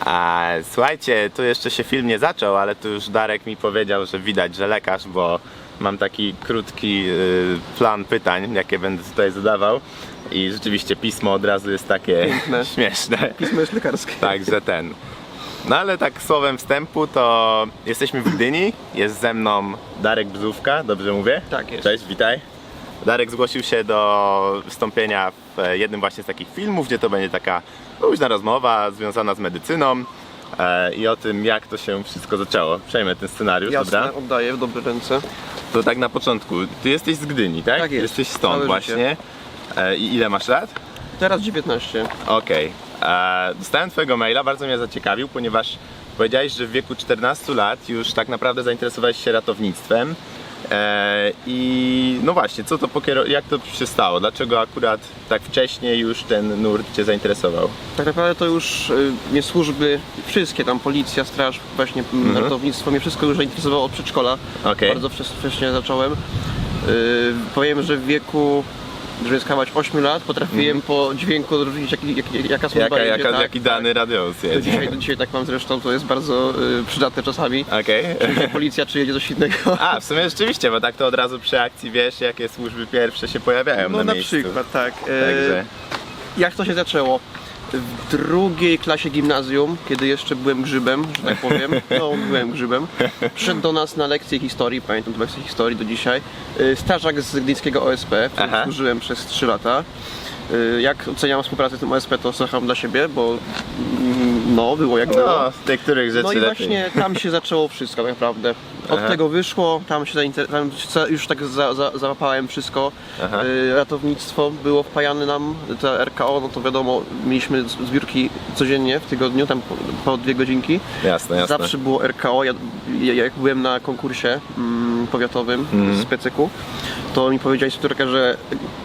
A słuchajcie, tu jeszcze się film nie zaczął, ale tu już Darek mi powiedział, że widać, że lekarz, bo mam taki krótki y, plan pytań, jakie będę tutaj zadawał. I rzeczywiście pismo od razu jest takie Piękne. śmieszne. Pismo jest lekarskie. Także ten. No ale tak słowem wstępu to jesteśmy w Gdyni, jest ze mną Darek Bzówka, dobrze mówię? Tak jest. Cześć, witaj. Darek zgłosił się do wystąpienia w e, jednym właśnie z takich filmów, gdzie to będzie taka luźna rozmowa związana z medycyną e, i o tym jak to się wszystko zaczęło. Przejmę ten scenariusz, Jasne, dobra? oddaję w dobre ręce. To tak na początku, ty jesteś z Gdyni, tak? Tak jest. Jesteś stąd Całe właśnie. E, I ile masz lat? Teraz 19. Okej. E, Dostałem twojego maila, bardzo mnie zaciekawił, ponieważ powiedziałeś, że w wieku 14 lat już tak naprawdę zainteresowałeś się ratownictwem. E, I no właśnie, co to jak to się stało? Dlaczego akurat tak wcześnie już ten nurt cię zainteresował? Tak naprawdę to już y, mnie służby, wszystkie tam policja, straż, właśnie mm, ratownictwo, mnie wszystko już zainteresowało od przedszkola. Okej. Bardzo wcześnie zacząłem. Y, powiem, że w wieku, żeby skawać 8 lat, potrafiłem po dźwięku odróżnić jak, jak, jaka służba Jaka, jaka, tak, jaki tak. dany radiowóz Do jedzie? dzisiaj, do dzisiaj tak mam zresztą, to jest bardzo y, przydatne czasami. Okej. Czy policja, czy jedzie coś innego. A, w sumie rzeczywiście, bo tak to od razu przy akcji wiesz, jakie służby pierwsze się pojawiają No na, na miejscu. przykład, tak. E, Także, Jak to się zaczęło? W drugiej klasie gimnazjum, kiedy jeszcze byłem grzybem, że tak powiem, no byłem grzybem, przyszedł do nas na lekcję historii, pamiętam tę lekcję historii do dzisiaj, y, strażak z gdyńskiego OSP, w którym Aha. służyłem przez 3 lata. Y, Jak oceniam współpracę z tym OSP, to słucham dla siebie, bo mm, no, było jak było. no, z niektórych rzeczy No i lepiej. właśnie tam się zaczęło wszystko tak naprawdę. Od Aha. tego wyszło, tam się zainter... tam się już tak za, za, załapałem wszystko. Aha. Y, ratownictwo było wpajane nam, ta RKO, no to wiadomo, mieliśmy z- zbiórki codziennie w tygodniu, tam po, po dwie godzinki. Jasne, jasne. Zawsze było RKO. Ja, ja, jak byłem na konkursie mm, powiatowym Mhm. z Pecyku, to mi powiedziała instruktorka, że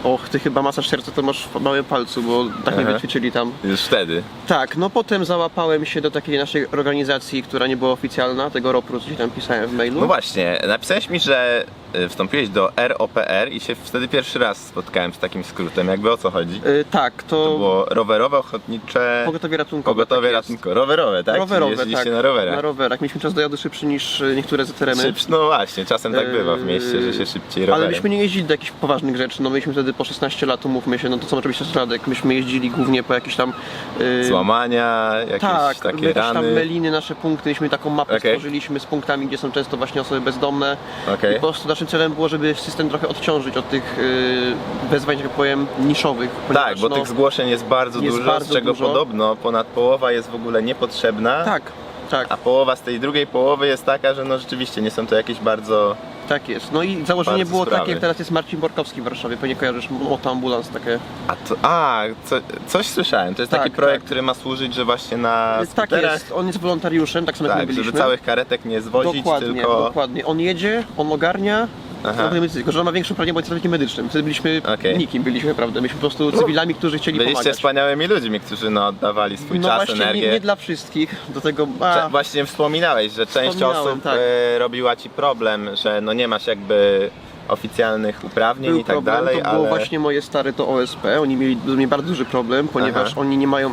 och, ty chyba masaż serca to masz w małym palcu, bo tak mnie Aha. wyćwiczyli tam. Już wtedy. Tak, no potem załapałem się do takiej naszej organizacji, która nie była oficjalna, tego ROPR-u, co ci tam pisałem w mailu. No właśnie, napisałeś mi, że wstąpiłeś do ROPR i się wtedy pierwszy raz spotkałem z takim skrótem. Jakby o co chodzi? Y, tak, to, To było rowerowe, ochotnicze... pogotowie ratunkowe. Pogotowie tak ratunkowe. Rowerowe, tak? Rowerowe, tak. na rowerach. Na rowerach. Mieliśmy czas dojazdu szybszy niż y, niektóre z tereny. Szyb... No właśnie, czasem tak bywa w Yy, mieście, że się szybciej Ale rowerem. myśmy nie jeździli do jakichś poważnych rzeczy, no mieliśmy wtedy po 16 lat, umówmy się, no to co może być środek, myśmy jeździli głównie po jakieś tam... y, Złamania, jakieś tak, takie jakieś tam rany. meliny, nasze punkty, myśmy taką mapę Okej. stworzyliśmy z punktami, gdzie są często właśnie osoby bezdomne. Okej. I po prostu naszym celem było, żeby system trochę odciążyć od tych y, wyzwań, że tak powiem, niszowych. Tak, bo no, tych zgłoszeń jest bardzo jest dużo, bardzo z czego dużo. podobno ponad połowa jest w ogóle niepotrzebna. Tak, tak, A połowa z tej drugiej połowy jest taka, że no rzeczywiście nie są to jakieś bardzo tak jest. No i założenie Bardzo było sprawy. takie, jak teraz jest Marcin Borkowski w Warszawie, pewnie kojarzysz motoambulans takie. A, to, a co, coś słyszałem. To jest Tak, taki projekt, tak. który ma służyć, że właśnie na tak skuterach, jest, on jest wolontariuszem, tak samo jak my tak, byliśmy. żeby całych karetek nie zwozić, Dokładnie, tylko... dokładnie. On jedzie, on ogarnia, Aha. Tylko że on ma większe uprawnienia, bo jest ratownikiem medycznym. Wtedy byliśmy Okej. nikim, byliśmy naprawdę. Byliśmy po prostu cywilami, którzy chcieli Byliście pomagać. wspaniałymi ludźmi, którzy no, oddawali swój no czas, właśnie, energię. nie, nie dla wszystkich, do tego... Cze- A, Właśnie wspominałeś, że część Wspominałem, osób tak. e, robiła ci problem, że no nie masz jakby oficjalnych uprawnień był i tak problem, dalej, to było ale właśnie moje stare to OSP, oni mieli do mnie bardzo duży problem, ponieważ Aha. oni nie mają,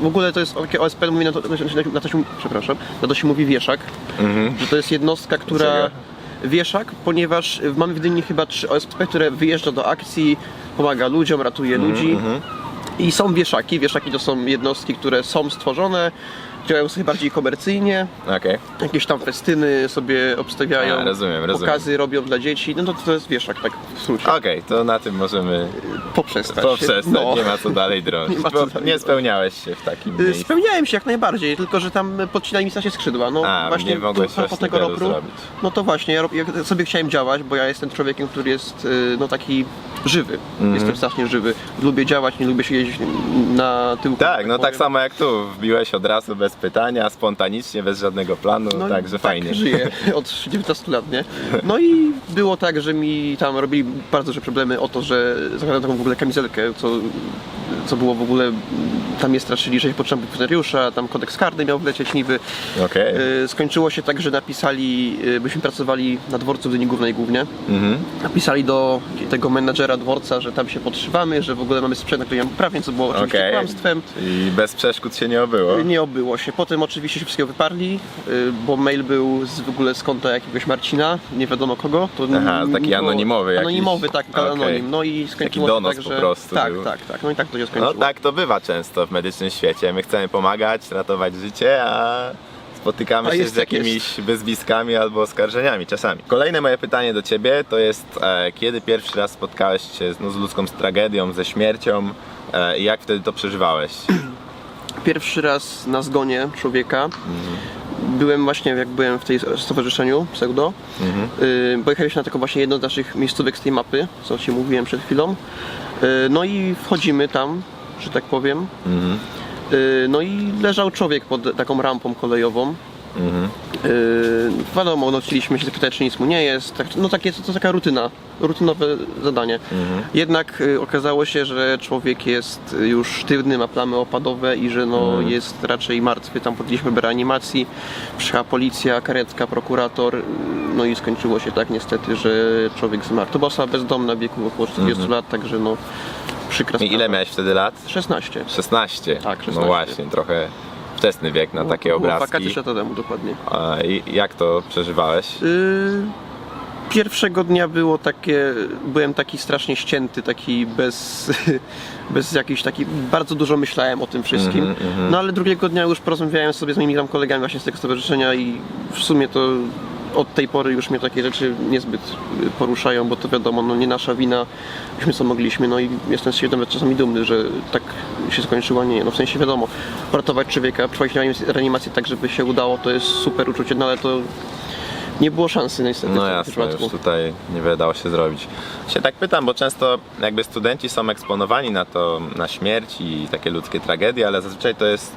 w ogóle to jest takie OSP, mówi na to, na to się, przepraszam, na to się mówi wieszak, Mhm. że to jest jednostka, która Dlaczego? Wieszak, ponieważ mamy w Gdyni chyba trzy OSP, które wyjeżdża do akcji, pomaga ludziom, ratuje Mhm, ludzi i są wieszaki, wieszaki to są jednostki, które są stworzone, działają sobie bardziej komercyjnie, okej. jakieś tam festyny sobie obstawiają, A, rozumiem, rozumiem. pokazy robią dla dzieci, no to to jest wieszak, tak w skrócie. Okej, to na tym możemy Poprzestać. poprzestać, No. nie ma co dalej drążyć, Nie co dalej nie spełniałeś się w takim Y, miejscu. Spełniałem się jak najbardziej, tylko że tam podcinali mi strasznie skrzydła. No A, właśnie nie mogłeś po, tego zrobić. No to właśnie, ja, ja sobie chciałem działać, bo ja jestem człowiekiem, który jest y, no taki żywy. Mhm. Jestem strasznie żywy. Lubię działać, nie lubię siedzieć na tyłku. Tak, no tak samo jak tu, wbiłeś od razu bez pytania, spontanicznie, bez żadnego planu, No, także tak fajnie. żyję od 19 lat, nie? No i było tak, że mi tam robili bardzo duże problemy o to, że zakładam taką ogóle kamizelkę, co co było w ogóle, tam mnie straszyli, że się potrzeba funkcjonariusza, tam kodeks karny miał wlecieć niby. Okej. Y, Skończyło się tak, że napisali, y, byśmy pracowali na dworcu w Dyni Głównej głównie, Mhm. napisali do tego menadżera dworca, że tam się podszywamy, że w ogóle mamy sprzęt, na który nie mamy praw, co było oczywiście Okej. kłamstwem. I bez przeszkód się nie obyło. Nie obyło się. Potem oczywiście się wszystkiego wyparli, y, bo mail był z, w ogóle z konta jakiegoś Marcina, nie wiadomo kogo. To Aha, taki anonimowy jakiś. Anonimowy, tak, Okej. anonim. No i skończyło donos tak, po prostu Tak, był. tak, tak. No i tak to się skończyło. No tak to bywa często w medycznym świecie. My chcemy pomagać, ratować życie, a spotykamy A się z jak jakimiś wyzwiskami albo oskarżeniami czasami. Kolejne moje pytanie do Ciebie to jest, e, kiedy pierwszy raz spotkałeś się z, no, z ludzką tragedią, ze śmiercią e, i jak wtedy to przeżywałeś? Pierwszy raz na zgonie człowieka byłem właśnie, jak byłem w tej stowarzyszeniu pseudo. Mhm. Yy, pojechaliśmy na taką właśnie jedną z naszych miejscówek z tej mapy, co ci mówiłem przed chwilą. Yy, no i wchodzimy tam, że tak powiem. Mhm. Yy, no i leżał człowiek pod taką rampą kolejową. Mhm. Yy, wiadomo, no chcieliśmy się zapytać, czy nic mu nie jest. Tak, no takie, to, to taka rutyna, rutynowe zadanie. Mhm. Jednak y, okazało się, że człowiek jest y, już sztywny, ma plamy opadowe i że no, Mhm. jest raczej martwy. Tam podjęliśmy do reanimacji, przyjechała policja, karetka, prokurator. y, No i skończyło się tak niestety, że człowiek zmarł. To była osoba bezdomna w wieku około 40 lat, także no przykra Mhm. I ile sprawa. miałeś wtedy lat? 16. 16. Tak, 16. No właśnie, trochę wczesny wiek na takie obrazki. Wakacje 3 lata temu dokładnie. A, I jak to przeżywałeś? Yy, Pierwszego dnia było takie, byłem taki strasznie ścięty, taki bez, bez jakiejś taki, bardzo dużo myślałem o tym wszystkim. Mhm, mhm. No ale drugiego dnia już porozmawiałem sobie z moimi tam kolegami właśnie z tego stowarzyszenia i w sumie to od tej pory już mnie takie rzeczy niezbyt y, poruszają, bo to wiadomo, no nie nasza wina, myśmy co mogliśmy, no i jestem siebie nawet czasami dumny, że tak się skończyło, nie, no w sensie wiadomo, uratować człowieka, przeprowadzić reanimację tak, żeby się udało, to jest super uczucie, no ale to nie było szansy niestety No w tym jasne, przypadku. już tutaj niewiele dało się zrobić. Się tak pytam, bo często jakby studenci są eksponowani na to, na śmierć i takie ludzkie tragedie, ale zazwyczaj to jest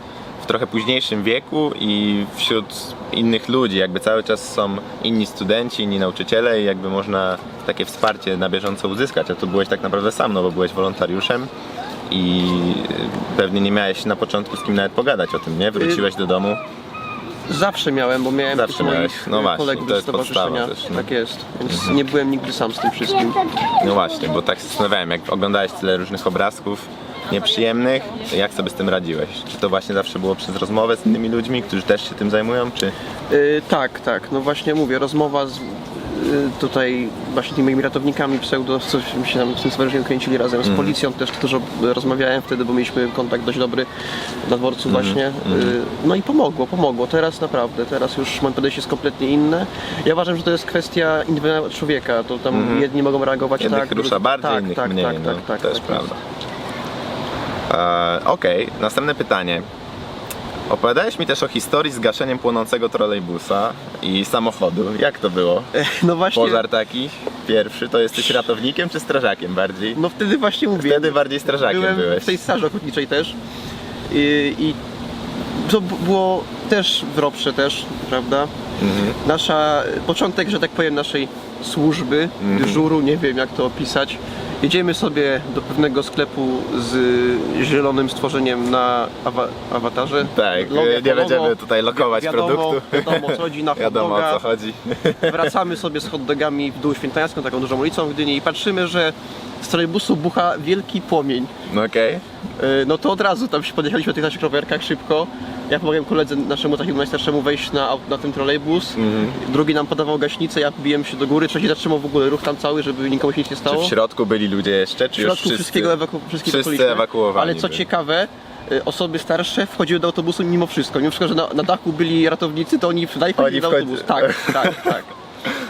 w trochę późniejszym wieku i wśród innych ludzi, jakby cały czas są inni studenci, inni nauczyciele i jakby można takie wsparcie na bieżąco uzyskać, a tu byłeś tak naprawdę sam, no bo byłeś wolontariuszem i pewnie nie miałeś na początku z kim nawet pogadać o tym, nie? Wróciłeś do domu. Zawsze miałem, bo miałem Zawsze tych moich miałeś, no y, właśnie, kolegów to jest podstawa też, no. Tak jest, więc nie byłem nigdy sam z tym wszystkim. No właśnie, bo tak się zastanawiałem, jak oglądałeś tyle różnych obrazków nieprzyjemnych, jak sobie z tym radziłeś? Czy to właśnie zawsze było przez rozmowę z innymi ludźmi, którzy też się tym zajmują, czy... Y, tak, tak, no właśnie mówię, rozmowa z y, tutaj właśnie tymi moimi ratownikami pseudo, coś się tam w tym stowarzyszeniu kręcili razem Mhm. z policją, też dużo rozmawiałem wtedy, bo mieliśmy kontakt dość dobry na dworcu Mhm. właśnie. Y, no i pomogło, pomogło, teraz naprawdę, teraz już moje podejście jest kompletnie inne. Ja uważam, że to jest kwestia indywidualnego człowieka, to tam jedni mogą reagować Mhm. Jednych tak, rusza bardziej, tak, innych tak, mniej, tak, no, tak, tak, to jest tak prawda. E, Okej, następne pytanie. Opowiadałeś mi też o historii z gaszeniem płonącego trolejbusa i samochodu. Jak to było? No właśnie, Pożar taki pierwszy, to jesteś ratownikiem czy strażakiem bardziej? no wtedy właśnie mówię. Wtedy bardziej strażakiem Byłem byłeś. w tej straży ochotniczej też i, i to było też w Ropsze też, prawda? Mhm. Nasza, początek, że tak powiem, naszej służby, Mhm. dyżuru, nie wiem jak to opisać. Jedziemy sobie do pewnego sklepu z zielonym stworzeniem na awa awatarze. Tak, Logo nie logo. będziemy tutaj lokować wiadomo, produktu. Wiadomo o co chodzi, na Wiadomo o co chodzi. Wracamy sobie z hot dogami w dół świętańską, taką dużą ulicą w Gdyni i patrzymy, że z trolejbusu bucha wielki płomień. No okej. Yy, no to od razu tam się podjechaliśmy na tych naszych rowerkach szybko. Ja pomogłem koledze naszemu takiemu najstarszemu wejść na, na ten trolejbus. Mhm. Drugi nam podawał gaśnicę, ja biłem się do góry, trzeci zatrzymał w ogóle ruch tam cały, żeby nikomu się nic nie Czy stało. w środku byli ludzie jeszcze, W czy już środku wszyscy? wszystkiego ewaku- wszystkich wszyscy ewakuowani Ale co byli. ciekawe, y, osoby starsze wchodziły do autobusu mimo wszystko. Mimo wszystko, że na, na dachu byli ratownicy, to oni dalej wchodzili do wchodzi- autobusu. Tak, tak, tak.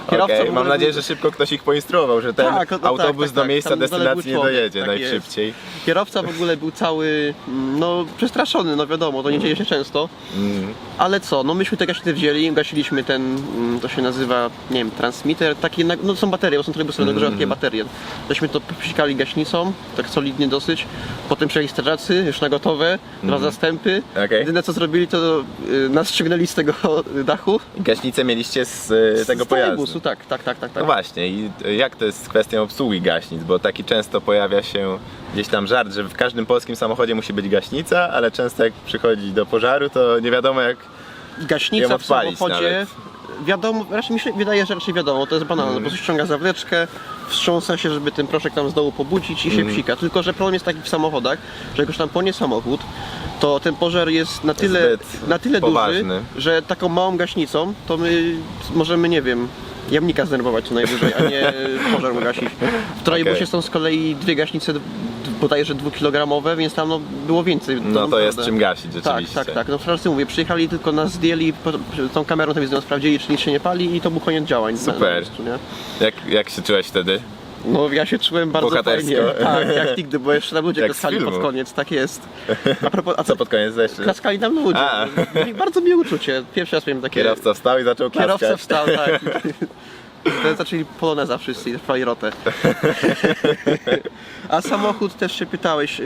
Kierowca Okej, w mam ogóle nadzieję, był- że szybko ktoś ich poinstruował, że ten Tak, tak, autobus tak, do tak. miejsca Tam destynacji zaległy nie człowiek, dojedzie tak najszybciej. Kierowca w ogóle był cały, mm, no przestraszony, no wiadomo, to nie dzieje się często. Mm. Ale co, no myśmy te gaśnice wzięli, gasiliśmy ten, mm, to się nazywa, nie wiem, transmitter, takie, na- no są baterie, bo są trolejbusy, mm. Takie baterie. Tośmy to psikali gaśnicą, tak solidnie dosyć, potem przyjechali strażacy, już na gotowe, dwa zastępy. Mhm. Okej. Jedyne co zrobili, to y, nas ściągnęli z tego dachu. Gaśnicę mieliście z e, tego z pojazdu. Tak, tak, tak, tak. tak. No właśnie, i jak to jest z kwestią obsługi gaśnic? Bo taki często pojawia się gdzieś tam żart, że w każdym polskim samochodzie musi być gaśnica, ale często jak przychodzi do pożaru, to nie wiadomo jak. ją Gaśnica w odpalić samochodzie, nawet. wiadomo, raczej mi się wydaje, że raczej wiadomo, to jest banalne, Mhm. po prostu ściąga zawleczkę, wstrząsa się, żeby ten proszek tam z dołu pobudzić i się Mhm. psika. Tylko, że problem jest taki w samochodach, że jak już tam płonie samochód, to ten pożar jest na tyle, Zbyt na tyle poważny. duży, że taką małą gaśnicą to my możemy, nie wiem, jamnika zdenerwować co najwyżej, a nie pożar gasić. W trolejbusie Okej. są z kolei dwie gaśnice bodajże dwukilogramowe, więc tam no, było więcej. No to jest czym gasić tak, rzeczywiście. tak, tak. No w mówię, przyjechali tylko nas zdjęli, po, tą kamerą telewizyjną sprawdzili, czy nic się nie pali i to był koniec działań. Super. Nie? Jak, jak się czułeś wtedy? No ja się czułem bardzo fajnie. Tak, jak nigdy, bo jeszcze tam ludzie Jak klaskali pod koniec, tak jest. A propos, a Co pod koniec jeszcze? klaskali nam ludzie. A. Bardzo miłe uczucie. Pierwszy raz miałem takie... Kierowca wstał i zaczął klaskać. Kierowca wstał, tak. To zaczęli poloneza wszyscy i trwali rotę. A samochód też się pytałeś. Yy,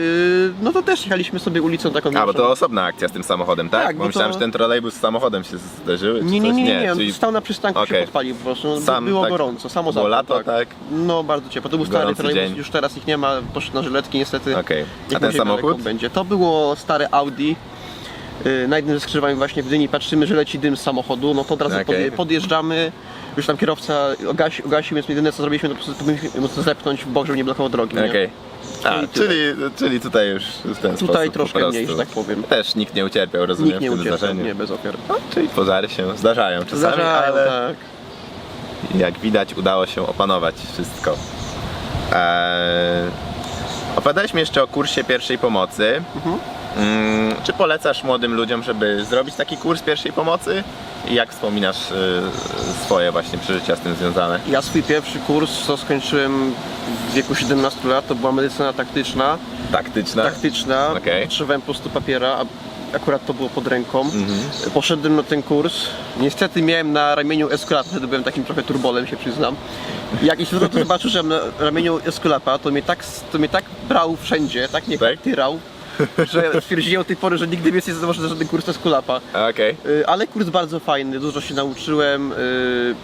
No to też jechaliśmy sobie ulicą taką A, bo to osobna akcja z tym samochodem, tak? Tak, bo bo myślałem, to- że ten trolejbus z samochodem się zderzyły, czy Nie, nie, coś? nie, nie, nie. on czyli stał na przystanku Okej. się podpalił po prostu. No, Sam było tak- gorąco, samo było lato, tak? No bardzo ciepło. To był stary Gorący trolejbus, dzień. już teraz ich nie ma, poszedł na żyletki niestety. Okej. A Jak ten samochód? będzie. To było stare Audi. Yy, Na jednym ze skrzyżowań właśnie w Gdyni patrzymy, że leci dym z samochodu, no to od razu podje, podjeżdżamy. Już tam kierowca ogasi, ogasił, więc jedyne co zrobiliśmy to po prostu powinniśmy zepchnąć w bok, żeby nie blokował drogi. nie? Okej. A, czyli, czyli tutaj już w ten sposób Tutaj troszkę mniej, że tak powiem. Też nikt nie ucierpiał, rozumiem, Nikt nie w tym ucierpiał, zdarzeniu. nie, bez ofiar. No, czyli pożary się zdarzają czasami, Zdarzają, ale tak. jak widać udało się opanować wszystko. Eee, opowiadaliśmy jeszcze o kursie pierwszej pomocy. Mhm. Mm, czy polecasz młodym ludziom, żeby zrobić taki kurs pierwszej pomocy? I jak wspominasz y, swoje właśnie przeżycia z tym związane? Ja swój pierwszy kurs to skończyłem w wieku 17 lat, to była medycyna taktyczna. Taktyczna? Taktyczna, Okej. potrzebowałem po prostu papiera, a akurat to było pod ręką. Mhm. Poszedłem na ten kurs. Niestety miałem na ramieniu eskulapa, wtedy byłem takim trochę turbolem, się przyznam. Jak instruktor to zobaczył, że mam na ramieniu eskulapa, to mnie tak, to mnie tak brał wszędzie, tak mnie Tak? tyrał, że stwierdziłem od tej pory, że nigdy więcej nie zobaczę żaden kurs eskulapa. Okej. Y, Ale kurs bardzo fajny, dużo się nauczyłem. y,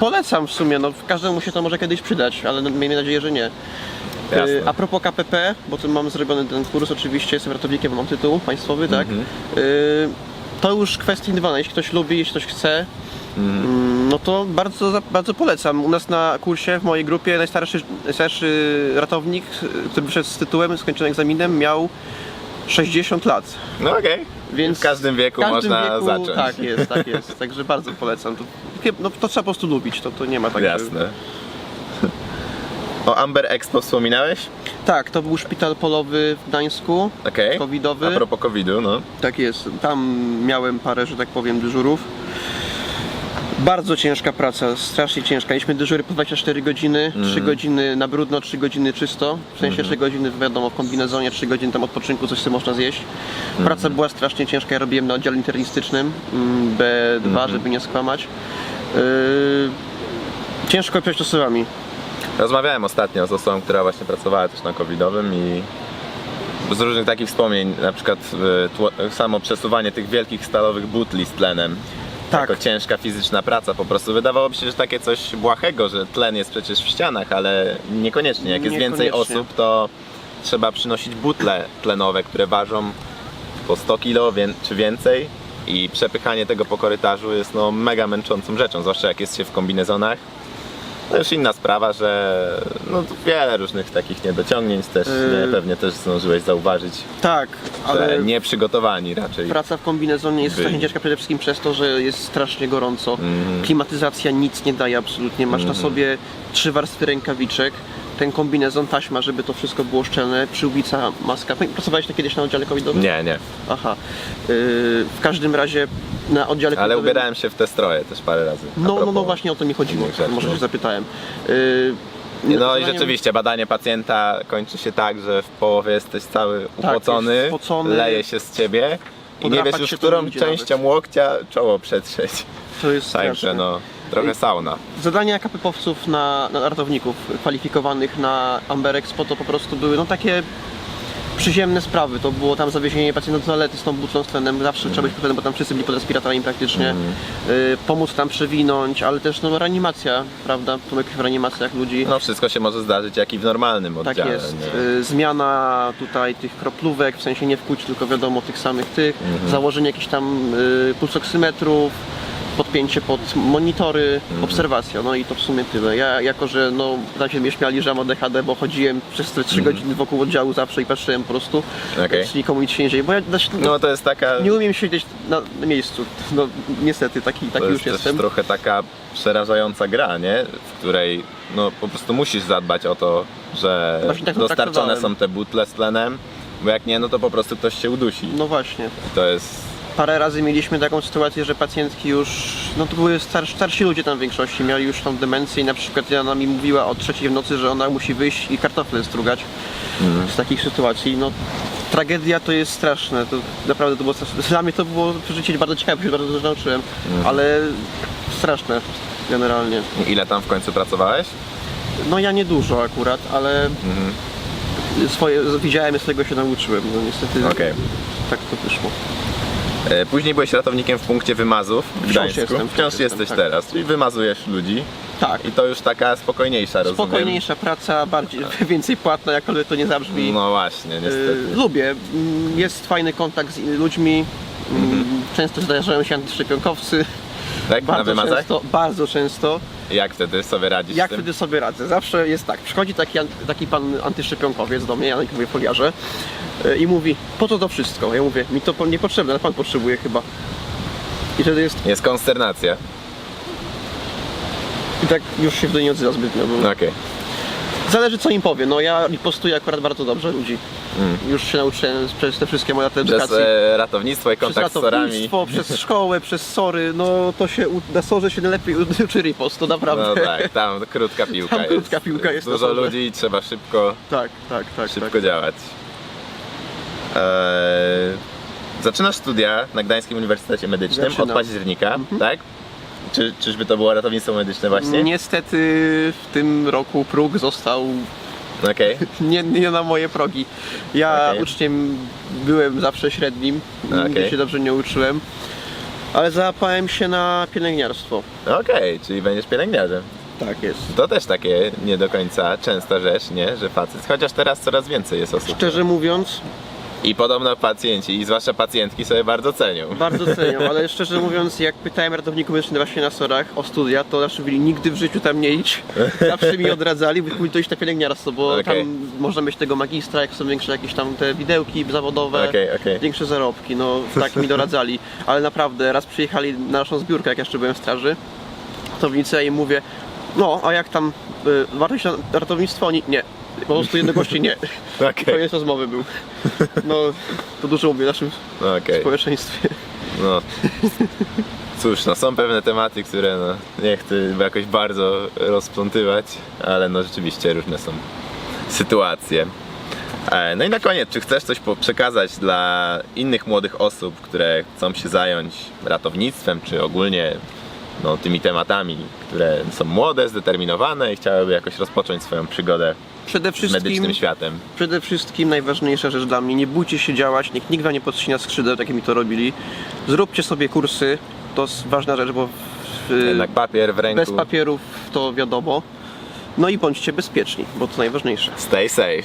Polecam w sumie, no każdemu się to może kiedyś przydać, ale no, miejmy nadzieję, że nie. Y, Jasne. A propos KPP, bo tu mam zrobiony ten kurs, oczywiście jestem ratownikiem, mam tytuł państwowy, tak? Mhm. Y, To już kwestia indywidualna, jeśli ktoś lubi, jeśli ktoś chce, no to bardzo, bardzo polecam. U nas na kursie, w mojej grupie, najstarszy, najstarszy ratownik, który wyszedł z tytułem, skończonym egzaminem, miał 60 lat. No okej. Więc W każdym wieku w każdym można wieku, zacząć. Tak jest, tak jest. Także bardzo polecam. To, no, to trzeba po prostu lubić, to, to nie ma tak. że- Jasne. O Amber Expo wspominałeś? Tak, to był szpital polowy w Gdańsku. Okej. Covidowy. A propos COVID-u, no. Tak jest. Tam miałem parę, że tak powiem, dyżurów. Bardzo ciężka praca, strasznie ciężka. Mieliśmy dyżury po 24 godziny, Mhm. 3 godziny na brudno, 3 godziny czysto. W sensie 3 godziny wiadomo w kombinezonie, 3 godziny tam odpoczynku, coś sobie można zjeść. Mhm. Praca była strasznie ciężka, ja robiłem na oddziale internistycznym mm, B2, Mhm. żeby nie skłamać. Yy, ciężko przejść czasowami. Rozmawiałem ostatnio z osobą, która właśnie pracowała też na covidowym i z różnych takich wspomnień, na przykład y, tło, samo przesuwanie tych wielkich stalowych butli z tlenem. Tak. Jako ciężka fizyczna praca po prostu. Wydawałoby się, że takie coś błahego, że tlen jest przecież w ścianach, ale niekoniecznie. Jak jest więcej Niekoniecznie. osób, to trzeba przynosić butle tlenowe, które ważą po 100 kg wię- czy więcej i przepychanie tego po korytarzu jest no mega męczącą rzeczą, zwłaszcza jak jest się w kombinezonach. To już inna sprawa, że no, wiele różnych takich niedociągnięć też Yy. nie, pewnie też zdążyłeś zauważyć, Tak, ale że nieprzygotowani raczej. praca w kombinezonie jest byli. strasznie ciężka przede wszystkim przez to, że jest strasznie gorąco. Mhm. Klimatyzacja nic nie daje absolutnie. Masz na sobie trzy warstwy rękawiczek, ten kombinezon, taśma, żeby to wszystko było szczelne, przyłbica, maska. Pracowałeś to kiedyś na oddziale covidowym? Nie, nie. Aha. Yy, w każdym razie na oddziale Ale covidowym... ubierałem się w te stroje też parę razy. No, no, no właśnie o to mi chodziło. Może no. się zapytałem. Yy, No i zadaniem- rzeczywiście, badanie pacjenta kończy się tak, że w połowie jesteś cały upocony, jest spocony. leje się z ciebie i nie wiesz już, którą częścią nawet. łokcia czoło przetrzeć. To jest Także straszne. no, trochę sauna. Zadania KPP-owców na, na ratowników kwalifikowanych na Amber Expo to po prostu były no takie przyziemne sprawy, to było tam zawiezienie pacjenta do toalety z tą butlą z tlenem, zawsze trzeba być pod tlenem, bo tam wszyscy byli pod respiratorami praktycznie, y, pomóc tam przewinąć, ale też no, reanimacja, prawda, po jakich reanimacjach ludzi. No wszystko się może zdarzyć jak i w normalnym Tak oddziale. jest. nie? Y, Zmiana tutaj tych kroplówek, w sensie nie wkłuć, tylko wiadomo tych samych tych. Mhm. Założenie jakichś tam y, pulsoksymetrów, podpięcie pod monitory, Mhm. obserwacja. No i to w sumie tyle. Ja jako, że no tam się mnie śmiali, że mam ADHD, bo chodziłem przez te 3 godziny wokół oddziału zawsze i patrzyłem po prostu, Mhm. Okej. czy nikomu nic się nie dzieje. Bo ja znaczy, no, No to jest taka... nie umiem siedzieć na miejscu. No niestety taki, taki To już jest też jestem. trochę taka przerażająca gra, nie? W której no po prostu musisz zadbać o to, że Właśnie tak to dostarczone traktowałem. są te butle z tlenem, bo jak nie, no to po prostu ktoś się udusi. No właśnie. To jest... Parę razy mieliśmy taką sytuację, że pacjentki już, no to były starsi, starsi ludzie tam w większości, mieli już tą demencję i na przykład ona mi mówiła o trzeciej w nocy, że ona musi wyjść i kartofle strugać z takich sytuacji. No tragedia to jest straszne, to naprawdę to było straszne. Dla mnie to było przeżycie bardzo ciekawe, się bardzo dużo nauczyłem, ale straszne generalnie. Ile tam w końcu pracowałeś? No ja niedużo akurat, ale swoje, widziałem, z tego się nauczyłem, no niestety Okej. tak to wyszło. E, Później byłeś ratownikiem w punkcie wymazów w Wciąż Gdańsku. jestem, wciąż Wciąż jestem, jesteś tak. teraz, czyli wymazujesz ludzi. Tak. I to już taka spokojniejsza, rozumiem. Spokojniejsza praca, bardziej, więcej płatna, jakkolwiek to nie zabrzmi. No właśnie, niestety. Y, lubię. Mm, Jest fajny kontakt z ludźmi. Mm, Mhm. Często zdarzają się antyszczepionkowcy. Tak? Na Bardzo wymazach? często, bardzo często. Jak wtedy sobie radzisz Jak z tym? wtedy sobie radzę? Zawsze jest tak. Przychodzi taki, an- taki pan antyszczepionkowiec do mnie, ja mówię foliarze, y, i mówi, po co to wszystko? Ja mówię, mi to po- niepotrzebne, ale pan potrzebuje chyba. I wtedy jest, Jest konsternacja. i tak już się wtedy nie odzywa zbytnio. Bo Okej. Zależy co im powie. No ja ripostuję akurat bardzo dobrze ludzi. Już się nauczyłem przez te wszystkie moje lata Mm. Przez edukacji. e, ratownictwo i przez kontakt z sorami. ratownictwo, przez szkołę, przez sory, no to się na sorze się lepiej uczy ripost, to naprawdę. No tak, tam krótka piłka Tam jest. krótka piłka jest Dużo ludzi i trzeba szybko, tak, tak, tak. szybko tak. działać. Eee, zaczynasz studia na Gdańskim Uniwersytecie Medycznym Zaczynam. Mhm. od października, tak? Czy, czyżby to było ratownictwo medyczne właśnie? Niestety w tym roku próg został Okej. nie, nie na moje progi. Ja Okej. uczniem byłem zawsze średnim, nigdy Okej. się dobrze nie uczyłem, ale załapałem się na pielęgniarstwo. Okej, czyli będziesz pielęgniarzem. Tak jest. To też takie nie do końca częsta rzecz, nie? Że facet, chociaż teraz coraz więcej jest osób. Szczerze mówiąc, I podobno pacjenci, i zwłaszcza pacjentki sobie bardzo cenią. Bardzo cenią, ale szczerze mówiąc, jak pytałem ratowników medycznych właśnie na sorach o studia, to zawsze mówili, nigdy w życiu tam nie idź. Zawsze mi odradzali, by pójść to iść na pielęgniarstwo, bo Okej. tam można mieć tego magistra, jak są większe jakieś tam te widełki zawodowe, Okej, okej. większe zarobki, no tak mi doradzali. Ale naprawdę, raz przyjechali na naszą zbiórkę, jak jeszcze byłem w straży, to w liceum mówię, no a jak tam, y, ratownictwo? Oni, nie. Po prostu jednogłośnie nie. Okej. Koniec rozmowy był. No, to dużo mówię o naszym okej. społeczeństwie. No. Cóż, no są pewne tematy, które no, nie chcę jakoś bardzo rozplątywać, ale no rzeczywiście różne są sytuacje. E, No i na koniec, czy chcesz coś przekazać dla innych młodych osób, które chcą się zająć ratownictwem, czy ogólnie no, tymi tematami, które są młode, zdeterminowane i chciałyby jakoś rozpocząć swoją przygodę Przede z medycznym światem? Przede wszystkim najważniejsza rzecz dla mnie, nie bójcie się działać, niech nikt wam nie podcina skrzydeł, tak jak mi to robili. Zróbcie sobie kursy, to jest ważna rzecz, bo w, Jednak papier w ręku. bez papierów to wiadomo. No i bądźcie bezpieczni, bo to najważniejsze. Stay safe.